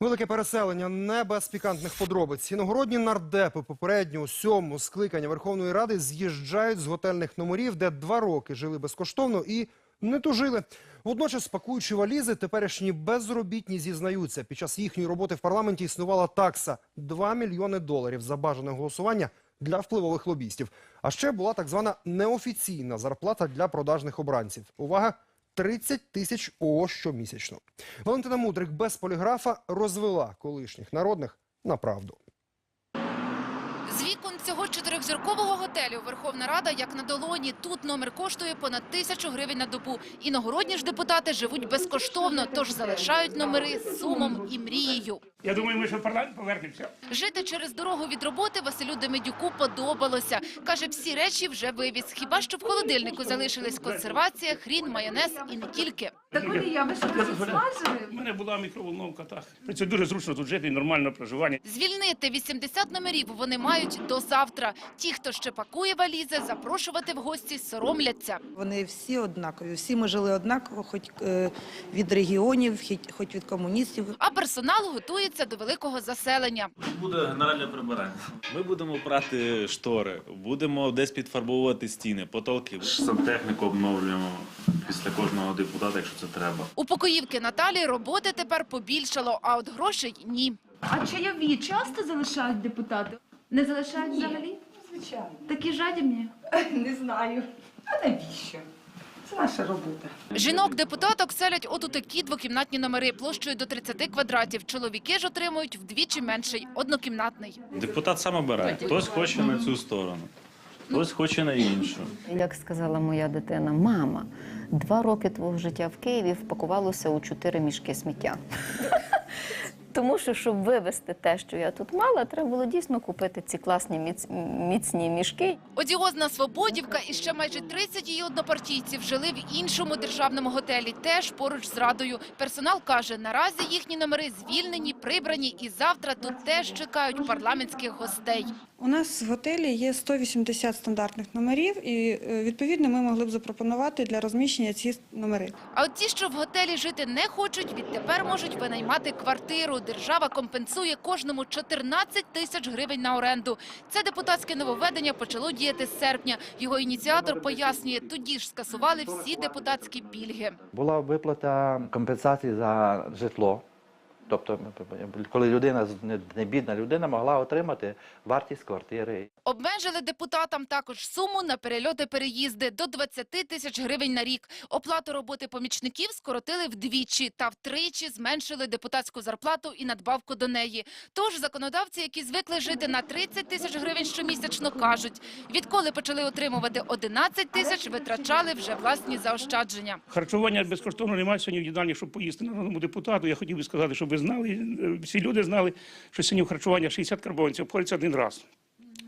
Велике переселення не без пікантних подробиць. Іногородні нардепи попереднього сьомого скликання Верховної Ради з'їжджають з готельних номерів, де два роки жили безкоштовно і не тужили. Водночас, пакуючи валізи, теперішні безробітні зізнаються. Під час їхньої роботи в парламенті існувала такса – 2 мільйони доларів за бажане голосування для впливових лобістів. А ще була так звана неофіційна зарплата для продажних обранців. Увага! 30 тисяч ООО щомісячно. Валентина Мудрик без поліграфа розвела колишніх народних на правду. З вікон цього чотирьохзіркового готелю Верховна Рада як на долоні. Тут номер коштує понад тисячу гривень на добу. Іногородні ж депутати живуть безкоштовно, тож залишають номери сумом і мрією. Я думаю, ми ще в парламент повернемося. Жити через дорогу від роботи Василю Демидюку подобалося. Каже, всі речі вже вивіз. Хіба що в холодильнику залишились консервація, хрін, майонез і не тільки. Так вони я ви що це смажили? У мене була мікроволновка, так. Це дуже зручно тут жити і нормальне проживання. Звільнити 80 номерів вони мають до завтра. Ті, хто ще пакує валізи, запрошувати в гості соромляться. Вони всі однакові. Всі ми жили однаково, хоч е, від регіонів, хоч від комуністів. А персонал готується до великого заселення. Буде генеральне прибирання. Ми будемо прати штори, будемо десь підфарбовувати стіни, потолки. Сантехніку обновлюємо після кожного депутата, якщо це треба. У покоївки Наталі роботи тепер побільшало, а от грошей ні. А чайові часто залишають депутати? Не залишають взагалі? Звичайно. Такі жадібні? Не знаю. А навіщо? Це наша робота. Жінок депутаток селять от у такі двокімнатні номери площею до 30 квадратів. Чоловіки ж отримують вдвічі менший однокімнатний. Депутат сам обирає. Хтось хоче на цю сторону, хтось хоче на іншу. Як сказала моя дитина, мама, два роки твого життя в Києві впакувалося у чотири мішки сміття. Тому що, щоб вивезти те, що я тут мала, треба було дійсно купити ці класні міц- міцні мішки. Одіозна Свободівка і ще майже 30 її однопартійців жили в іншому державному готелі, теж поруч з радою. Персонал каже, наразі їхні номери звільнені, прибрані, і завтра тут теж чекають парламентських гостей. У нас в готелі є 180 стандартних номерів, і е, відповідно ми могли б запропонувати для розміщення ці номери. А от ті, що в готелі жити не хочуть, відтепер можуть винаймати квартиру. Держава компенсує кожному 14 тисяч гривень на оренду. Це депутатське нововведення почало діяти з серпня. Його ініціатор пояснює, тоді ж скасували всі депутатські пільги. Була виплата компенсації за житло. Тобто, коли людина не- бідна людина могла отримати вартість квартири. Обмежили депутатам також суму на перельоти-переїзди до 20 тисяч гривень на рік. Оплату роботи помічників скоротили вдвічі та втричі зменшили депутатську зарплату і надбавку до неї. Тож законодавці, які звикли жити на 30 тисяч гривень щомісячно, кажуть, відколи почали отримувати 11 тисяч, витрачали вже власні заощадження. Харчування безкоштовно немає сьогодні в їдальні, щоб поїсти народному депутату. Я хотів би сказати, щоб ви знали, е, всі люди знали, що сьогодні в харчування 60 карбованців обходиться один раз.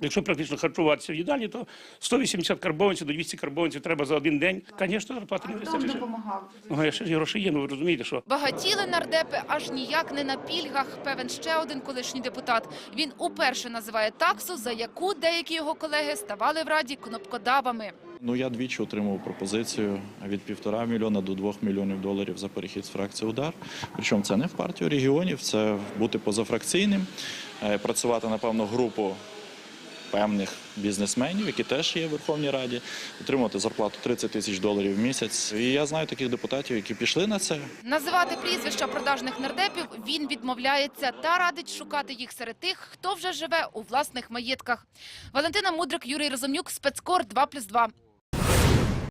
Якщо практично харчуватися в їдальні, то 180 карбованців до 200 карбованців треба за один день. Звісно, зарплати не вистачить. допомагав? Ну, я ще ж гроші є, ну ви розумієте, що Багатіли нардепи аж ніяк не на пільгах. Певен ще один колишній депутат. Він уперше називає таксу, за яку деякі його колеги ставали в раді кнопкодавами. Ну я двічі отримав пропозицію від півтора мільйона до двох мільйонів доларів за перехід з фракції удар. Причому це не в партію регіонів, це бути позафракційним, е, працювати напевно групу певних бізнесменів, які теж є в Верховній Раді, отримувати зарплату 30 тисяч доларів в місяць. І я знаю таких депутатів, які пішли на це. Називати прізвища продажних нардепів він відмовляється та радить шукати їх серед тих, хто вже живе у власних маєтках. Валентина Мудрик, Юрій Розумюк, спецкор 2+,2.